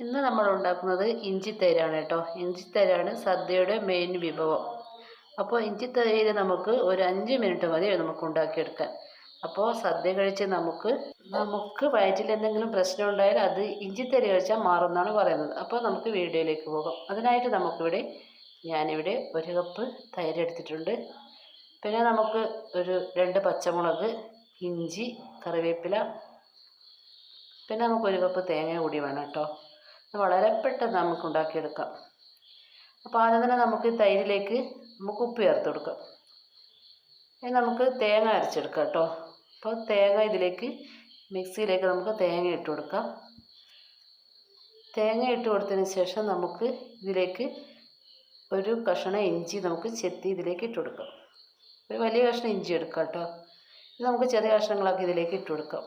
ഇന്ന് നമ്മൾ ഉണ്ടാക്കുന്നത് ഇഞ്ചിത്തൈരാണ് കേട്ടോ. ഇഞ്ചിത്തൈരാണ് സദ്യയുടെ മെയിൻ വിഭവം. അപ്പോൾ ഇഞ്ചിത്തൈര് തൈര് നമുക്ക് ഒരു അഞ്ച് മിനിറ്റ് മതി നമുക്ക് ഉണ്ടാക്കിയെടുക്കാൻ. അപ്പോൾ സദ്യ കഴിച്ച് നമുക്ക് നമുക്ക് വയറ്റിൽ എന്തെങ്കിലും പ്രശ്നം ഉണ്ടായാൽ അത് ഇഞ്ചിത്തൈര് തൈര് കഴിച്ചാൽ മാറുമെന്നാണ് പറയുന്നത്. അപ്പോൾ നമുക്ക് വീഡിയോയിലേക്ക് പോകാം. അതിനായിട്ട് നമുക്കിവിടെ ഞാനിവിടെ ഒരു കപ്പ് തൈര് എടുത്തിട്ടുണ്ട്. പിന്നെ നമുക്ക് ഒരു രണ്ട് പച്ചമുളക് ഇഞ്ചി കറിവേപ്പില പിന്നെ നമുക്കൊരു കപ്പ് തേങ്ങ കൂടി വേണം കേട്ടോ. വളരെ പെട്ടെന്ന് നമുക്ക് ഉണ്ടാക്കിയെടുക്കാം. അപ്പോൾ ആദ്യം തന്നെ നമുക്ക് തൈരിലേക്ക് നമുക്ക് ഉപ്പ് ചേർത്ത് കൊടുക്കാം. ഇനി നമുക്ക് തേങ്ങ അരച്ചെടുക്കാം കേട്ടോ. അപ്പോൾ തേങ്ങ ഇതിലേക്ക് മിക്സിയിലേക്ക് നമുക്ക് തേങ്ങ ഇട്ട് കൊടുക്കാം. തേങ്ങ ഇട്ട് കൊടുത്തതിന് ശേഷം നമുക്ക് ഇതിലേക്ക് ഒരു കഷ്ണം ഇഞ്ചി നമുക്ക് ചെത്തി ഇതിലേക്ക് ഇട്ട് കൊടുക്കാം. ഒരു വലിയ കഷ്ണം ഇഞ്ചി എടുക്കാം കേട്ടോ. ഇത് നമുക്ക് ചെറിയ കഷ്ണങ്ങളാക്കി ഇതിലേക്ക് ഇട്ട് കൊടുക്കാം.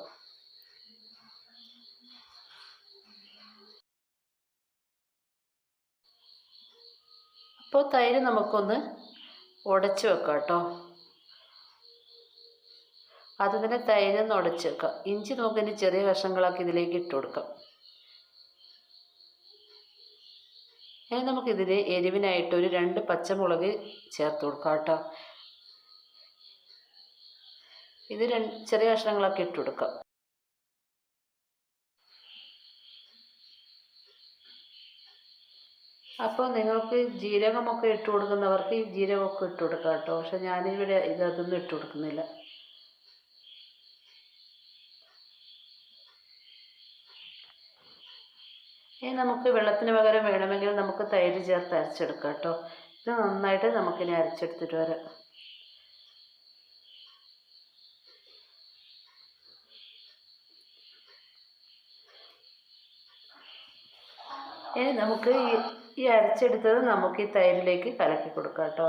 അപ്പോൾ തൈര് നമുക്കൊന്ന് ഉടച്ച് വെക്കാം കേട്ടോ. അത് തന്നെ തൈര് ഒന്ന് ഉടച്ച് വെക്കാം. ഇഞ്ചി നമുക്കിനി ചെറിയ കഷ്ണങ്ങളാക്കി ഇതിലേക്ക് ഇട്ട് കൊടുക്കാം. ഇനി നമുക്കിതിൽ എരിവിനായിട്ട് ഒരു രണ്ട് പച്ചമുളക് ചേർത്ത് കൊടുക്കാം കേട്ടോ. ഇത് രണ്ട് ചെറിയ കഷ്ണങ്ങളൊക്കെ ഇട്ട് കൊടുക്കാം. അപ്പോൾ നിങ്ങൾക്ക് ജീരകമൊക്കെ ഇട്ട് കൊടുക്കുന്നവർക്ക് ഈ ജീരകമൊക്കെ ഇട്ട് കൊടുക്കാം കേട്ടോ. പക്ഷെ ഞാനിവിടെ ഇത് അതൊന്നും ഇട്ട് കൊടുക്കുന്നില്ല. ഇനി നമുക്ക് വെള്ളത്തിന് പകരം വേണമെങ്കിൽ നമുക്ക് തൈര് ചേർത്ത് അരച്ചെടുക്കാം കേട്ടോ. ഇത് നന്നായിട്ട് നമുക്കിനി അരച്ചെടുത്തിട്ട് വരാം. ഇനി നമുക്ക് ഈ ഈ അരച്ചെടുത്തത് നമുക്ക് ഈ തൈരിലേക്ക് കലക്കി കൊടുക്കാം കേട്ടോ.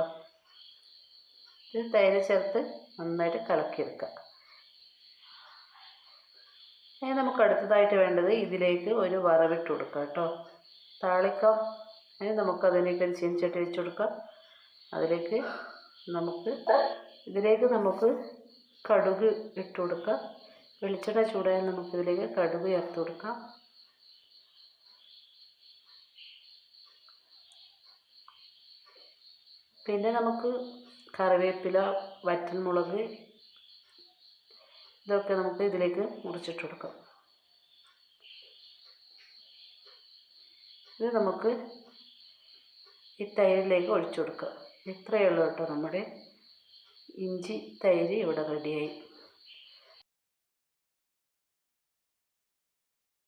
ഇത് തൈര് ചേർത്ത് നന്നായിട്ട് കലക്കിയെടുക്കാം. ഇനി നമുക്ക് അടുത്തതായിട്ട് വേണ്ടത് ഇതിലേക്ക് ഒരു വറവിട്ട് കൊടുക്കാം കേട്ടോ. താളിക്കാം. ഇനി നമുക്കതിലേക്ക് ഒരു ചീനിച്ചട്ടി വെച്ച് കൊടുക്കാം. അതിലേക്ക് നമുക്ക് ഇതിലേക്ക് നമുക്ക് കടുക് ഇട്ട് കൊടുക്കാം. വെളിച്ചെണ്ണ ചൂടായാൽ നമുക്കിതിലേക്ക് കടുക് ചേർത്ത് കൊടുക്കാം. പിന്നെ നമുക്ക് കറിവേപ്പില വറ്റൽമുളക് ഇതൊക്കെ നമുക്ക് ഇതിലേക്ക് മുറിച്ചിട്ട് കൊടുക്കാം. ഇത് നമുക്ക് ഈ തൈരിലേക്ക് ഒഴിച്ചു കൊടുക്കാം. ഇത്രയേ ഉള്ളൂ കേട്ടോ നമ്മുടെ ഇഞ്ചി തൈര് ഇവിടെ റെഡിയായി.